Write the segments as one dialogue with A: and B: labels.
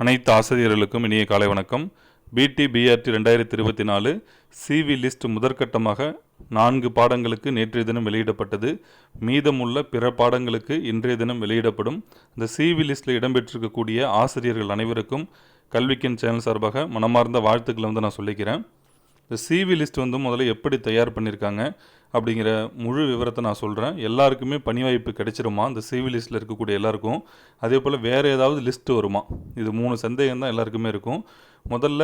A: அனைத்து ஆசிரியர்களுக்கும் இனிய காலை வணக்கம். பிடி பிஆர்டி ரெண்டாயிரத்தி இருபத்தி நாலு சிவி லிஸ்ட் முதற்கட்டமாக நான்கு பாடங்களுக்கு நேற்றைய தினம் வெளியிடப்பட்டது. மீதமுள்ள பிற பாடங்களுக்கு இன்றைய தினம் வெளியிடப்படும். இந்த சிவி லிஸ்ட்டில் இடம்பெற்றிருக்கக்கூடிய ஆசிரியர்கள் அனைவருக்கும் கல்விக்கின் சேனல் சார்பாக மனமார்ந்த வாழ்த்துக்களை வந்து நான் சொல்லிக்கிறேன். இந்த சிவி லிஸ்ட் வந்து முதல்ல எப்படி தயார் பண்ணியிருக்காங்க அப்படிங்கிற முழு விவரத்தை நான் சொல்கிறேன் எல்லாருக்குமே பணி வாய்ப்பு கிடைச்சிருமா? இந்த சிவி லிஸ்ட்டில் இருக்கக்கூடிய எல்லாருக்கும். அதே போல் வேறு ஏதாவது லிஸ்ட்டு வருமா? இது மூணு சந்தேகம் தான் எல்லாருக்குமே இருக்கும். முதல்ல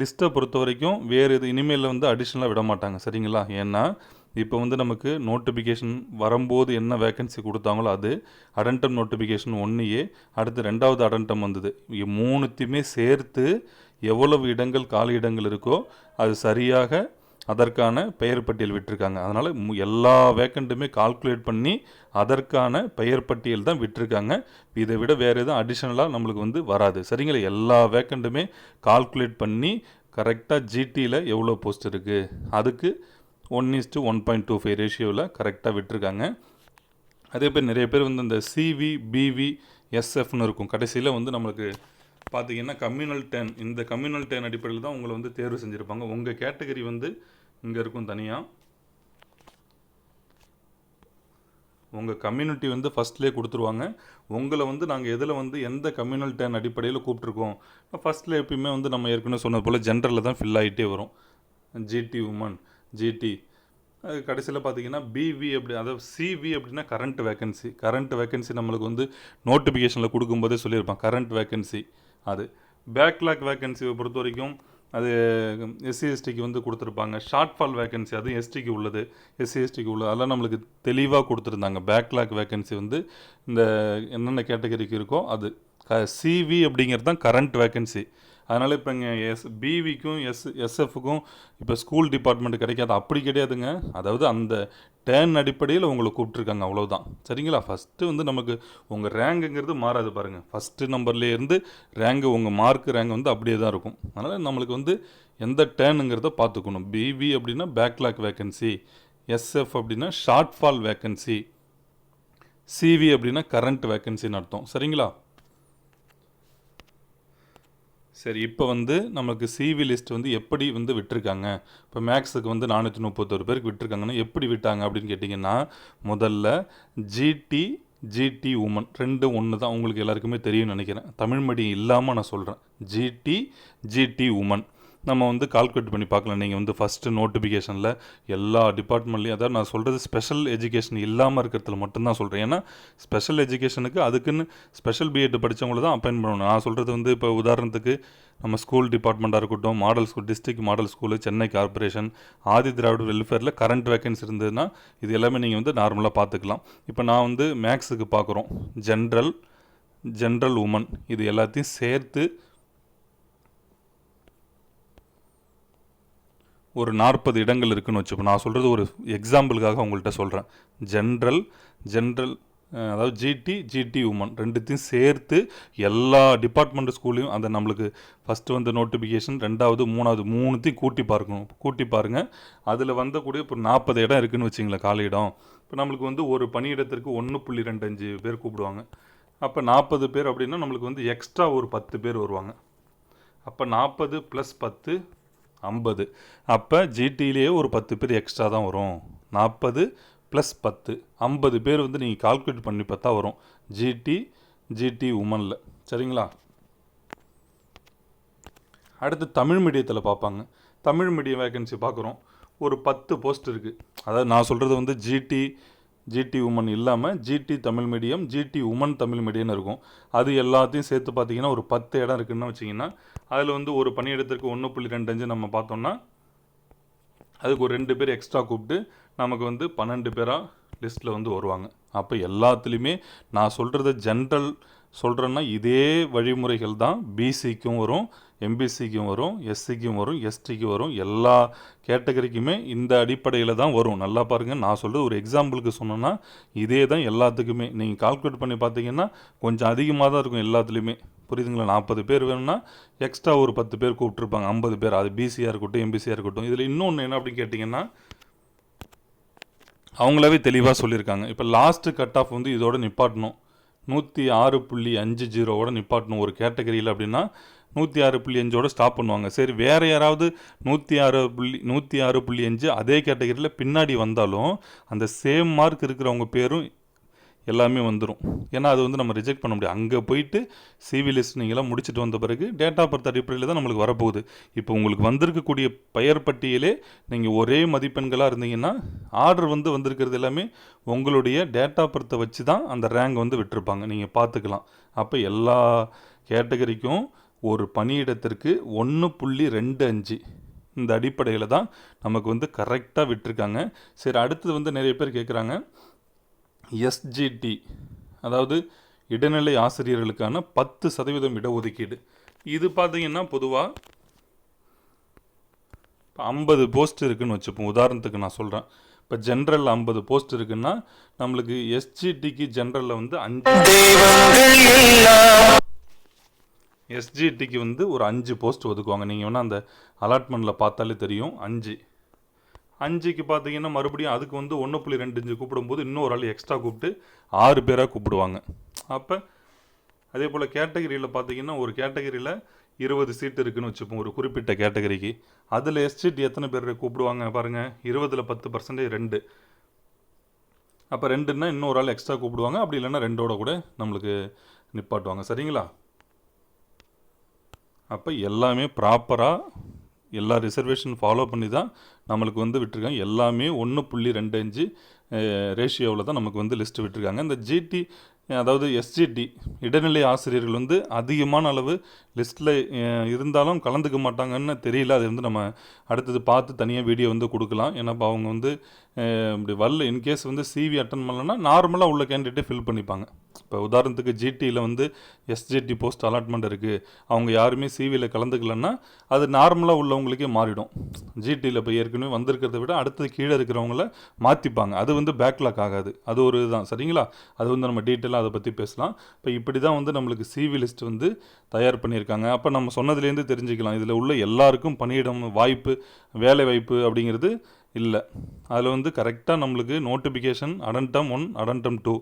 A: லிஸ்ட்டை பொறுத்த வரைக்கும் வேறு இது இனிமேலில் வந்து அடிஷ்னலாக விட மாட்டாங்க. சரிங்களா? ஏன்னா இப்போ வந்து நமக்கு நோட்டிஃபிகேஷன் வரும்போது என்ன வேகன்சி கொடுத்தாங்களோ அது அடன்டம் நோட்டிஃபிகேஷன் ஒன்றையே அடுத்து ரெண்டாவது அடன்டம் வந்தது. மூணுத்தையுமே சேர்த்து எவ்வளவு இடங்கள் காலி இடங்கள் இருக்கோ அது சரியாக அதற்கான பெயர் பட்டியல் விட்டிருக்காங்க. அதனால் எல்லா வேக்கண்ட்டுமே கால்குலேட் பண்ணி அதற்கான பெயர் பட்டியல் தான் விட்டுருக்காங்க. இதை விட வேறு எதுவும் அடிஷ்னலாக நம்மளுக்கு வந்து வராது. சரிங்களா? எல்லா வேக்கண்ட்டுமே கால்குலேட் பண்ணி கரெக்டாக ஜிடியில் எவ்வளோ போஸ்ட் இருக்குது அதுக்கு one is to one point two five ரேஷியோவில் கரெக்டாக விட்டுருக்காங்க. அதே பேர் நிறைய பேர் வந்து இந்த சிவி பிவி எஸ்எஃப்னு இருக்கும். கடைசியில் வந்து நம்மளுக்கு பார்த்தீங்கன்னா கம்யூனல் டென் இந்த கம்யூனல் டென் அடிப்படையில் தான் உங்களை வந்து தேர்வு செஞ்சுருப்பாங்க. உங்கள் கேட்டகரி வந்து இங்கே இருக்கும் தனியாக உங்கள் கம்யூனிட்டி வந்து ஃபஸ்ட்லேயே கொடுத்துருவாங்க. உங்களை வந்து நாங்கள் எதில் வந்து எந்த கம்யூனல் டென் அடிப்படையில் கூப்பிட்ருக்கோம் ஃபஸ்ட்டில் எப்பயுமே வந்து நம்ம ஏற்கனவே சொன்னது போல் ஜென்ரலில் தான் ஃபில் ஆகிட்டே வரும். ஜிடி உமன் ஜிடி கடைசியில் பார்த்தீங்கன்னா பிவி அப்படி அதாவது சிவி அப்படின்னா கரண்ட் வேகன்சி கரண்ட் வேகன்சி நம்மளுக்கு வந்து நோட்டிஃபிகேஷனில் கொடுக்கும்போதே சொல்லியிருப்பான் கரண்ட் வேகன்சி அது. பேக்லாக் வேகன்சியை பொறுத்த வரைக்கும் அது எஸ்சி எஸ்டிக்கு வந்து கொடுத்துருப்பாங்க. ஷார்ட் ஃபால் வேகன்சி அதுவும் எஸ்டிக்கு உள்ளது. எஸ்சி எஸ்டிக்கு உள்ளது அதெல்லாம் நம்மளுக்கு தெளிவாக கொடுத்துருந்தாங்க. பேக்லாக் வேகன்சி வந்து இந்த என்னென்ன கேட்டகரிக்கு இருக்கோ அது. க சிவி அப்படிங்கிறது தான் கரண்ட் வேகன்சி அதனால் இப்போ இங்கே எஸ் பிவிக்கும் எஸ் எஸ்எஃப்க்கும் இப்போ ஸ்கூல் டிபார்ட்மெண்ட் கிடைக்காது. அப்படி கிடையாதுங்க. அதாவது அந்த டேர்ன் அடிப்படையில் உங்களை கூப்பிட்ருக்காங்க அவ்வளோதான் சரிங்களா? ஃபஸ்ட்டு வந்து நமக்கு உங்கள் ரேங்குங்கிறது மாறாது பாருங்கள் ஃபஸ்ட்டு நம்பர்லேருந்து ரேங்கு உங்கள் மார்க் ரேங்க் வந்து அப்படியே தான் இருக்கும். அதனால் நம்மளுக்கு வந்து எந்த டேர்னுங்கிறத பார்த்துக்கணும். பிவி அப்படின்னா பேக்லாக் வேக்கன்சி எஸ்எஃப் அப்படின்னா ஷார்ட் ஃபால் வேக்கன்சி சிவி அப்படின்னா கரண்ட் வேக்கன்சின்னு அர்த்தம். சரிங்களா? சரி இப்போ வந்து நமக்கு சிவி லிஸ்ட் வந்து எப்படி வந்து விட்டுருக்காங்க? இப்போ மேக்ஸுக்கு வந்து நானூற்றி முப்பத்தொரு பேருக்கு விட்டுருக்காங்கன்னா எப்படி விட்டாங்க அப்படின்னு கேட்டிங்கன்னா முதல்ல ஜிடி ஜிடி உமன் ரெண்டு ஒன்று தான் உங்களுக்கு எல்லாருக்குமே தெரியும்னு நினைக்கிறேன். தமிழ் மீடியம் இல்லாமல் நான் சொல்கிறேன் ஜிடி ஜிடி உமன் நம்ம வந்து கால்குலேட் பண்ணி பார்க்கலாம். நீங்கள் வந்து ஃபஸ்ட்டு நோட்டிஃபிகேஷனில் எல்லா டிபார்ட்மெண்ட்லேயும் அதாவது நான் சொல்கிறது ஸ்பெஷல் எஜுகேஷன் இல்லாமல் இருக்கிறதுல மட்டும்தான் சொல்கிறேன் ஏன்னா ஸ்பெஷல் எஜுகேஷனுக்கு அதுக்குன்னு ஸ்பெஷல் பிஎட் படித்தவங்கள தான் அப்பாயின் பண்ணணும். நான் சொல்கிறது வந்து இப்போ உதாரணத்துக்கு நம்ம ஸ்கூல் டிபார்ட்மெண்ட்டாக இருக்கட்டும் model school district model school Chennai corporation Adi Dravida வெல்ஃபேரில் current vacancy இருந்ததுன்னா இது எல்லாமே நீங்கள் வந்து நார்மலாக பார்த்துக்கலாம். இப்போ நான் வந்து மேக்ஸுக்கு பார்க்குறோம். ஜென்ரல் ஜென்ரல் உமன் இது எல்லாத்தையும் சேர்த்து ஒரு நாற்பது இடங்கள் இருக்குன்னு வச்சுப்போம் நான் சொல்கிறது ஒரு எக்ஸாம்பிளுக்காக உங்கள்கிட்ட சொல்கிறேன் ஜென்ரல் ஜென்ரல் அதாவது ஜிடி ஜிடி உமன் ரெண்டுத்தையும் சேர்த்து எல்லா டிபார்ட்மெண்ட் ஸ்கூல்லையும் அந்த நம்மளுக்கு ஃபஸ்ட்டு வந்து நோட்டிஃபிகேஷன் ரெண்டாவது மூணாவது மூணுத்தையும் கூட்டி பார்க்கணும். கூட்டி பாருங்கள் அதில் வந்தக்கூடிய இப்போ நாற்பது இடம் இருக்குதுன்னு வச்சிங்களேன் காலி இடம். இப்போ நம்மளுக்கு வந்து ஒரு பணியிடத்திற்கு ஒன்று புள்ளி ரெண்டு அஞ்சு பேர் கூப்பிடுவாங்க. அப்போ நாற்பது பேர் அப்படின்னா நம்மளுக்கு வந்து எக்ஸ்ட்ரா ஒரு பத்து பேர் வருவாங்க. அப்போ நாற்பது ப்ளஸ் பத்து ஐம்பது. அப்போ ஜிடியிலேயே ஒரு பத்து பேர் எக்ஸ்ட்ரா தான் வரும். நாற்பது ப்ளஸ் பத்து. ஐம்பது பேர் வந்து நீங்கள் கால்குலேட் பண்ணி பார்த்தா வரும். ஜிடி ஜிடி உமனில் சரிங்களா? அடுத்து தமிழ் மீடியத்தில் பார்ப்பாங்க. தமிழ் மீடியம் வேகன்சி பார்க்குறோம். ஒரு பத்து போஸ்ட் இருக்குது அதாவது நான் சொல்கிறது வந்து ஜிடி ஜிடி உமன் இல்லாமல் GT Tamil medium GT women Tamil மீடியம்னு இருக்கும். அது எல்லாத்தையும் சேர்த்து பார்த்தீங்கன்னா ஒரு பத்து இடம் இருக்குன்னு வச்சிங்கன்னா அதில் வந்து ஒரு பணியிடத்திற்கு ஒன்று புள்ளி ரெண்டு அஞ்சு நம்ம பார்த்தோம்னா அதுக்கு ஒரு ரெண்டு பேர் எக்ஸ்ட்ரா கூப்பிட்டு நமக்கு வந்து பன்னெண்டு பேராக லிஸ்ட்டில் வந்து வருவாங்க. அப்போ எல்லாத்துலேயுமே நான் சொல்கிறத ஜென்ரல் சொல்கிறேன்னா இதே வழிமுறைகள் தான் பிசிக்கும் வரும். எம்பிசிக்கும் வரும் எஸ்சிக்கும் வரும் எஸ்டிக்கும் வரும். எல்லா கேட்டகரிக்குமே இந்த அடிப்படையில் தான் வரும். நல்லா பாருங்கள் நான் சொல்கிறது ஒரு எக்ஸாம்பிளுக்கு சொன்னேன்னா இதே தான் எல்லாத்துக்குமே. நீங்கள் கால்குலேட் பண்ணி பார்த்தீங்கன்னா கொஞ்சம் அதிகமாக தான் இருக்கும் எல்லாத்துலேயுமே. புரியுதுங்களா? நாற்பது பேர் வேணும்னா எக்ஸ்ட்ரா ஒரு பத்து பேர் கூப்பிட்ருப்பாங்க ஐம்பது பேர். அது பிசியாக இருக்கட்டும் எம்பிசியாக இருக்கட்டும். இதில் இன்னொன்று என்ன அப்படின்னு கேட்டிங்கன்னா அவங்களாவே தெளிவாக சொல்லியிருக்காங்க. இப்போ லாஸ்ட்டு கட் ஆஃப் வந்து இதோட நிப்பாட்டணும். நூற்றி ஆறு புள்ளி அஞ்சு ஜீரோவோட நிப்பாட்டணும் ஒரு கேட்டகரியில் அப்படின்னா நூற்றி ஆறு புள்ளி அஞ்சோட ஸ்டாப் பண்ணுவாங்க. சரி வேறு யாராவது நூற்றி ஆறு புள்ளி நூற்றி ஆறு புள்ளி அஞ்சு அதே கேட்டகரியில் பின்னாடி வந்தாலும் அந்த சேம் மார்க் இருக்கிறவங்க பேரும் எல்லாமே வந்துடும் ஏன்னா அது வந்து நம்ம ரிஜெக்ட் பண்ண முடியாது. அங்கே போயிட்டு சிவி லிஸ்ட் நீங்களாம் முடிச்சுட்டு வந்த பிறகு டேட்டா பர்த் அடிப்படையில் தான் நம்மளுக்கு வரப்போகுது. இப்போ உங்களுக்கு வந்திருக்கக்கூடிய பெயர் பட்டியலே நீங்கள் ஒரே மதிப்பெண்களாக இருந்தீங்கன்னா ஆர்டர் வந்து வந்திருக்கிறது எல்லாமே உங்களுடைய டேட்டா பர்த்தை வச்சு தான் அந்த ரேங்க் வந்து விட்டுருப்பாங்க. நீங்கள் பார்த்துக்கலாம். அப்போ எல்லா கேட்டகரிக்கும் ஒரு பணியிடத்திற்கு ஒன்று புள்ளி ரெண்டு அஞ்சு. இந்த அடிப்படையில் தான் நமக்கு வந்து கரெக்டாக விட்டுருக்காங்க. சரி அடுத்தது வந்து நிறைய பேர் கேட்குறாங்க எஸ்ஜிடி அதாவது இடைநிலை ஆசிரியர்களுக்கான பத்து சதவீதம் இடஒதுக்கீடு. இது பார்த்தீங்கன்னா பொதுவாக இப்போ ஐம்பது போஸ்ட் இருக்குதுன்னு வச்சுப்போம். உதாரணத்துக்கு நான் சொல்கிறேன் இப்போ ஜென்ரல் ஐம்பது போஸ்ட் இருக்குன்னா நம்மளுக்கு எஸ்ஜிடிக்கு ஜென்ரலில் வந்து அஞ்சு. எஸ்ஜிடிக்கு வந்து ஒரு அஞ்சு போஸ்ட் ஒதுக்குவாங்க. நீங்கள் வேணால் அந்த அலாட்மெண்ட்டில் பார்த்தாலே தெரியும். அஞ்சு. அஞ்சுக்கு பார்த்தீங்கன்னா மறுபடியும் அதுக்கு வந்து ஒன்று புள்ளி ரெண்டு இஞ்சு கூப்பிடும்போது இன்னொரு ஆள் எக்ஸ்ட்ரா கூப்பிட்டு ஆறு பேராக கூப்பிடுவாங்க. அப்போ அதே போல் கேட்டகரியில் பார்த்தீங்கன்னா ஒரு கேட்டகரியில் இருபது சீட் இருக்குன்னு வச்சுப்போம். ஒரு குறிப்பிட்ட கேட்டகரிக்கு அதில் எஸ்ஜிடி எத்தனை பேர் கூப்பிடுவாங்க பாருங்கள் இருபதில் பத்து பர்சன்டேஜ் ரெண்டு. அப்போ ரெண்டுன்னா இன்னொரு ஆள் எக்ஸ்ட்ரா கூப்பிடுவாங்க. அப்படி இல்லைன்னா ரெண்டோட கூட நம்மளுக்கு நிப்பாட்டுவாங்க. சரிங்களா? அப்போ எல்லாமே ப்ராப்பராக எல்லா ரிசர்வேஷன் ஃபாலோ பண்ணி தான் நம்மளுக்கு வந்து விட்டுருக்காங்க. எல்லாமே ஒன்று புள்ளி ரெண்டு அஞ்சு ரேஷியோவில் தான் நமக்கு வந்து லிஸ்ட்டு விட்டுருக்காங்க. இந்த ஜிடி அதாவது எஸ்ஜிடி இடைநிலை ஆசிரியர்கள் வந்து அதிகமான அளவு லிஸ்ட்டில் இருந்தாலும் கலந்துக்க மாட்டாங்கன்னு தெரியல. அது வந்து நம்ம அடுத்தது பார்த்து தனியாக வீடியோ வந்து கொடுக்கலாம். ஏன்னா இப்போ அவங்க வந்து இப்படி வரல. இன்கேஸ் வந்து சிவி அட்டன் பண்ணலன்னா நார்மலாக உள்ள கேண்டிடேட்டே ஃபில் பண்ணிப்பாங்க. இப்போ உதாரணத்துக்கு ஜிடியில் வந்து எஸ்ஜிடி போஸ்ட் அலாட்மெண்ட் இருக்குது அவங்க யாருமே சிவியில் கலந்துக்கலன்னா அது நார்மலாக உள்ளவங்களுக்கே மாறிடும். ஜிடியில் இப்போ ஏற்கனவே வந்திருக்கிறத விட அடுத்தது கீழே இருக்கிறவங்கள மாற்றிப்பாங்க அது வந்து பேக்லாக் ஆகாது. அது ஒரு இதுதான். சரிங்களா? அது வந்து நம்ம டீட்டெயிலாக அதை பற்றி பேசலாம். இப்போ இப்படி தான் வந்து நம்மளுக்கு சிவி லிஸ்ட் வந்து தயார் பண்ணியிருக்காங்க. அப்போ நம்ம சொன்னதுலேருந்து தெரிஞ்சுக்கலாம். இதில் உள்ள எல்லாருக்கும் பணியிடம் வாய்ப்பு வேலை வாய்ப்பு அப்படிங்கிறது இல்லை. அதில் வந்து கரெக்டாக நம்மளுக்கு notification addendum one addendum two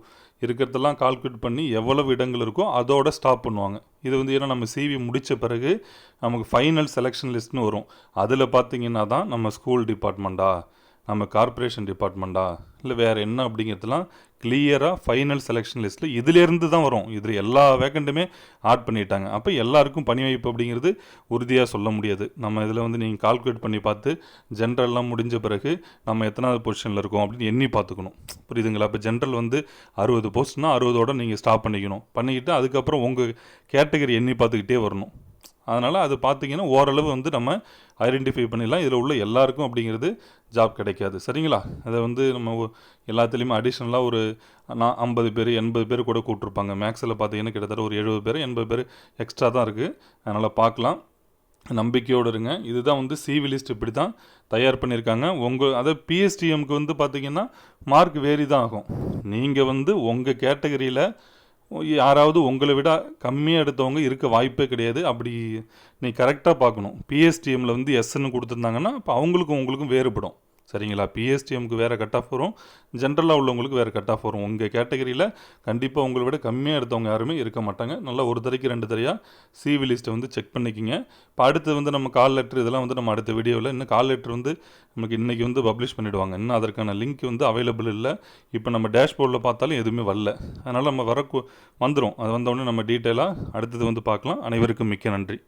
A: இருக்கிறதெல்லாம் கால்குலேட் பண்ணி எவ்வளவு இடங்கள் இருக்கோ அதோட ஸ்டாப் பண்ணுவாங்க. இது வந்து ஏன்னா நம்ம சிவி முடித்த பிறகு நமக்கு ஃபைனல் செலெக்ஷன் லிஸ்ட்னு வரும். அதில் பார்த்தீங்கன்னா தான் நம்ம ஸ்கூல் டிபார்ட்மெண்ட்டா நம்ம கார்ப்பரேஷன் டிபார்ட்மெண்ட்டா இல்லை வேறு என்ன அப்படிங்கிறதுலாம் கிளியராக ஃபைனல் செலெக்ஷன் லிஸ்ட்டில் இதிலேருந்து தான் வரும். இதில் எல்லா வேக்கண்ட்டுமே ஆட் பண்ணிட்டாங்க. அப்போ எல்லாருக்கும் பணி வாய்ப்பு அப்படிங்கிறது உறுதியாக சொல்ல முடியாது. நம்ம இதில் வந்து நீங்கள் கால்குலேட் பண்ணி பார்த்து ஜென்ரல்லாம் முடிஞ்ச பிறகு நம்ம எத்தனாவது பொசிஷனில் இருக்கோம் அப்படின்னு எண்ணி பார்த்துக்கணும். புரியுதுங்களா? இப்போ ஜென்ரல் வந்து அறுபது போஸ்ட்னா அறுபதோட நீங்கள் ஸ்டாப் பண்ணிக்கணும். பண்ணிக்கிட்டு அதுக்கப்புறம் உங்கள் கேட்டகரி எண்ணி பார்த்துக்கிட்டே வரணும். அதனால் அது பார்த்தீங்கன்னா ஓரளவு வந்து நம்ம ஐடென்டிஃபை பண்ணிடலாம். இதில் உள்ள எல்லாருக்கும் அப்படிங்கிறது ஜாப் கிடைக்காது. சரிங்களா? அதை வந்து நம்ம எல்லாத்துலேயுமே அடிஷ்னலாக ஒரு நான் ஐம்பது பேர் எண்பது பேர் கூட கூப்பிட்ருப்பாங்க மேக்ஸில் பார்த்தீங்கன்னா கிட்டத்தட்ட ஒரு எழுபது பேர் எண்பது பேர் எக்ஸ்ட்ரா தான் இருக்குது அதனால் பார்க்கலாம் நம்பிக்கையோடு இருங்க. இதுதான் வந்து சிவி லிஸ்ட் இப்படி தான் தயார் பண்ணியிருக்காங்க உங்கள் அதை பிஎஸ்டிஎம்க்கு வந்து பார்த்திங்கன்னா மார்க் வேரி தான் ஆகும். நீங்கள் வந்து உங்கள் கேட்டகரியில் யாராவது உங்களை விட கம்மியாக எடுத்தவங்க இருக்க வாய்ப்பே கிடையாது. அப்படி நீ கரெக்டாக பார்க்கணும். பிஎஸ்டிஎம்மில் வந்து எஸ்ன்னு கொடுத்துருந்தாங்கன்னா அப்போ அவங்களுக்கும் உங்களுக்கும் வேறுபடும். சரிங்களா? பிஎஸ்டிஎம்க்கு வேறு கட் ஆஃப் வரும். ஜென்ரலாக உள்ளவங்களுக்கு வேறு கட் ஆஃப் வரும். உங்கள் கேட்டகரியில் கண்டிப்பாக உங்களை விட கம்மியாக எடுத்தவங்க யாருமே இருக்க மாட்டாங்க. நல்லா ஒரு தரைக்கு ரெண்டு தரையாக சிவி லிஸ்ட்டை வந்து செக் பண்ணிக்கிங்க. இப்போ அடுத்து வந்து நம்ம கால் லெட்டர் இதெல்லாம் வந்து நம்ம அடுத்த வீடியோவில் இன்னும் கால் லெட்டர் வந்து நமக்கு இன்றைக்கி வந்து பப்ளிஷ் பண்ணிவிடுவாங்க இன்னும் அதற்கான லிங்க் வந்து அவைலபிள் இல்லை. இப்போ நம்ம டேஷ்போர்டில் பார்த்தாலும் எதுவுமே வரல. அதனால் நம்ம வர வந்துடும் அது வந்தோடனே நம்ம டீட்டெயிலாக அடுத்தது வந்து பார்க்கலாம். அனைவருக்கும் மிக்க நன்றி.